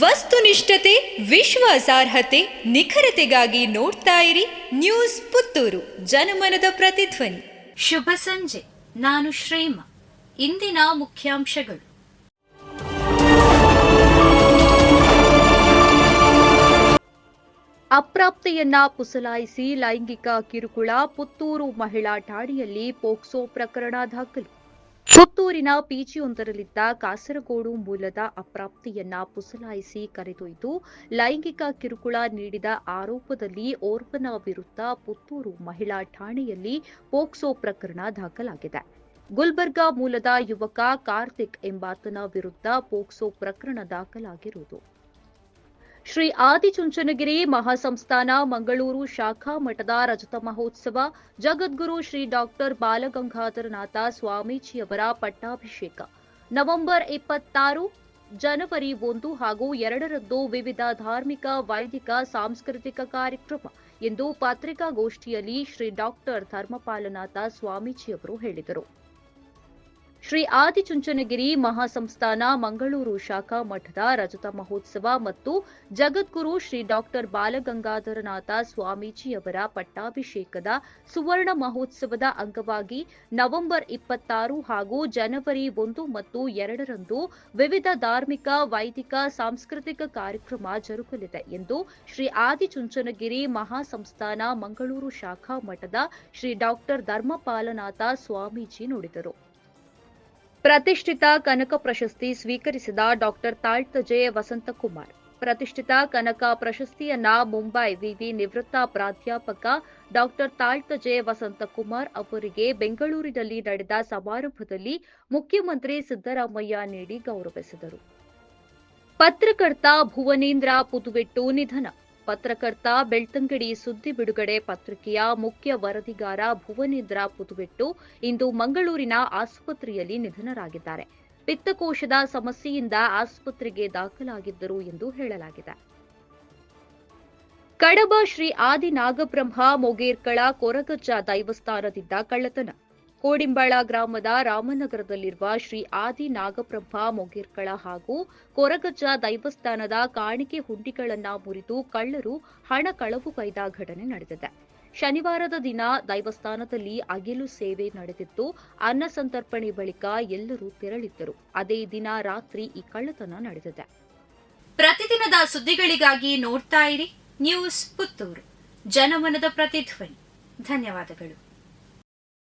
ವಸ್ತುನಿಷ್ಠತೆ ವಿಶ್ವಾಸಾರ್ಹತೆ ನಿಖರತೆಗಾಗಿ ನೋಡ್ತಾ ಇರಿ ನ್ಯೂಸ್ ಪುತ್ತೂರು ಜನಮನದ ಪ್ರತಿಧ್ವನಿ. ಶುಭ ಸಂಜೆ ನಾನು ಶ್ರೀಮ. ಇಂದಿನ ಮುಖ್ಯಾಂಶಗಳು. ಅಪ್ರಾಪ್ತೆಯನ್ನ ಪುಸಲಾಯಿಸಿ ಲೈಂಗಿಕ ಕಿರುಕುಳ ಪುತ್ತೂರು ಮಹಿಳಾ ಠಾಣೆಯಲ್ಲಿ ಪೋಕ್ಸೋ ಪ್ರಕರಣ ದಾಖಲು. ಪುತ್ತೂರಿನ ಪಿಜಿಯೊಂದರಲ್ಲಿದ್ದ ಕಾಸರಗೋಡು ಮೂಲದ ಅಪ್ರಾಪ್ತಿಯನ್ನ ಪುಸಲಾಯಿಸಿ ಕರೆದೊಯ್ದು ಲೈಂಗಿಕ ಕಿರುಕುಳ ನೀಡಿದ ಆರೋಪದಲ್ಲಿ ಓರ್ವನ ವಿರುದ್ಧ ಪುತ್ತೂರು ಮಹಿಳಾ ಠಾಣೆಯಲ್ಲಿ ಪೋಕ್ಸೋ ಪ್ರಕರಣ ದಾಖಲಾಗಿದೆ. ಗುಲ್ಬರ್ಗಾ ಮೂಲದ ಯುವಕ ಕಾರ್ತಿಕ್ ಎಂಬಾತನ ವಿರುದ್ಧ ಪೋಕ್ಸೋ ಪ್ರಕರಣ ದಾಖಲಾಗಿರುವುದು. ಶ್ರೀ ಆದಿಚುಂಚನಗಿರಿ ಮಹಾಸಂಸ್ಥಾನ ಮಂಗಳೂರು ಶಾಖಾ ಮಠದ ರಜತ ಮಹೋತ್ಸವ, ಜಗದ್ಗುರು ಶ್ರೀ ಡಾಕ್ಟರ್ ಬಾಲಗಂಗಾಧರನಾಥ ಸ್ವಾಮೀಜಿಯವರ ಪಟ್ಟಾಭಿಷೇಕ. ನವೆಂಬರ್ ಇಪ್ಪತ್ತಾರು, ಜನವರಿ ಒಂದು ಹಾಗೂ ಎರಡರಂದು ವಿವಿಧ ಧಾರ್ಮಿಕ, ವೈದಿಕ, ಸಾಂಸ್ಕೃತಿಕ ಕಾರ್ಯಕ್ರಮ ಎಂದು ಪತ್ರಿಕಾಗೋಷ್ಠಿಯಲ್ಲಿ ಶ್ರೀ ಡಾಕ್ಟರ್ ಧರ್ಮಪಾಲನಾಥ ಸ್ವಾಮೀಜಿಯವರು ಹೇಳಿದರು. ಶ್ರೀ ಆದಿಚುಂಚನಗಿರಿ ಮಹಾಸಂಸ್ಥಾನ ಮಂಗಳೂರು ಶಾಖಾ ಮಠದ ರಜತ ಮಹೋತ್ಸವ ಮತ್ತು ಜಗದ್ಗುರು ಶ್ರೀ ಡಾಕ್ಟರ್ ಬಾಲಗಂಗಾಧರನಾಥ ಸ್ವಾಮೀಜಿಯವರ ಪಟ್ಟಾಭಿಷೇಕದ ಸುವರ್ಣ ಮಹೋತ್ಸವದ ಅಂಗವಾಗಿ ನವೆಂಬರ್ ಇಪ್ಪತ್ತಾರು ಹಾಗೂ ಜನವರಿ ಒಂದು ಮತ್ತು ಎರಡರಂದು ವಿವಿಧ ಧಾರ್ಮಿಕ, ವೈದಿಕ, ಸಾಂಸ್ಕೃತಿಕ ಕಾರ್ಯಕ್ರಮ ಜರುಗಲಿದೆ ಎಂದು ಶ್ರೀ ಆದಿಚುಂಚನಗಿರಿ ಮಹಾಸಂಸ್ಥಾನ ಮಂಗಳೂರು ಶಾಖಾ ಮಠದ ಶ್ರೀ ಡಾಕ್ಟರ್ ಧರ್ಮಪಾಲನಾಥ ಸ್ವಾಮೀಜಿ ನುಡಿದರು. ಪ್ರತಿಷ್ಠಿತ ಕನಕ ಪ್ರಶಸ್ತಿ ಸ್ವೀಕರಿಸಿದ ಡಾಕ್ಟರ್ ತಾಳ್ತಜೆ ವಸಂತಕುಮಾರ್. ಪ್ರತಿಷ್ಠಿತ ಕನಕ ಪ್ರಶಸ್ತಿಯನ್ನ ಮುಂಬೈ ವಿವಿ ನಿವೃತ್ತ ಪ್ರಾಧ್ಯಾಪಕ ಡಾಕ್ಟರ್ ತಾಳ್ತಜೆ ವಸಂತಕುಮಾರ್ ಅವರಿಗೆ ಬೆಂಗಳೂರಿನಲ್ಲಿ ನಡೆದ ಸಮಾರಂಭದಲ್ಲಿ ಮುಖ್ಯಮಂತ್ರಿ ಸಿದ್ದರಾಮಯ್ಯ ನೀಡಿ ಗೌರವಿಸಿದರು. ಪತ್ರಕರ್ತ ಭುವನೇಂದ್ರ ಪುದುವೆಟ್ಟು ನಿಧನ. ಪತ್ರಕರ್ತ ಬೆಳ್ತಂಗಡಿ ಸುದ್ದಿ ಬಿಡುಗಡೆ ಪತ್ರಿಕೆಯ ಮುಖ್ಯ ವರದಿಗಾರ ಭುವನೇಂದ್ರ ಪುದುವೆಟ್ಟು ಇಂದು ಮಂಗಳೂರಿನ ಆಸ್ಪತ್ರೆಯಲ್ಲಿ ನಿಧನರಾಗಿದ್ದಾರೆ. ಪಿತ್ತಕೋಶದ ಸಮಸ್ಯೆಯಿಂದ ಆಸ್ಪತ್ರೆಗೆ ದಾಖಲಾಗಿದ್ದರು ಎಂದು ಹೇಳಲಾಗಿದೆ. ಕಡಬ ಶ್ರೀ ಆದಿನಾಗಬ್ರಹ್ಮ ಮೊಗೇರ್ಕಳ ಕೊರಗಜ್ಜ ದೈವಸ್ಥಾನದಿಂದ ಕಳ್ಳತನ. ಕೋಡಿಂಬಾಳ ಗ್ರಾಮದ ರಾಮನಗರದಲ್ಲಿರುವ ಶ್ರೀ ಆದಿ ನಾಗಪ್ರಭ ಮೊಗೇರ್ಕಳ ಹಾಗೂ ಕೊರಗಜ್ಜ ದೈವಸ್ಥಾನದ ಕಾಣಿಕೆ ಹುಂಡಿಗಳನ್ನ ಮುರಿದು ಕಳ್ಳರು ಹಣ ಕಳವು ಕೈದ ಘಟನೆ ನಡೆದಿದೆ. ಶನಿವಾರದ ದಿನ ದೈವಸ್ಥಾನದಲ್ಲಿ ಅಗಿಲು ಸೇವೆ ನಡೆದಿತ್ತು ಅನ್ನ ಸಂತರ್ಪಣೆ ಬಳಿಕ ಎಲ್ಲರೂ ತೆರಳಿದ್ದರು. ಅದೇ ದಿನ ರಾತ್ರಿ ಈ ಕಳ್ಳತನ ನಡೆದಿದೆ. ಪ್ರತಿದಿನದ ಸುದ್ದಿಗಳಿಗಾಗಿ ನೋಡ್ತಾ ಇರಿ. ನ್ಯೂಸ್ ಪುತ್ತೂರು. ಜನಮನದ ಪ್ರತಿಧ್ವನಿ. ಧನ್ಯವಾದಗಳು.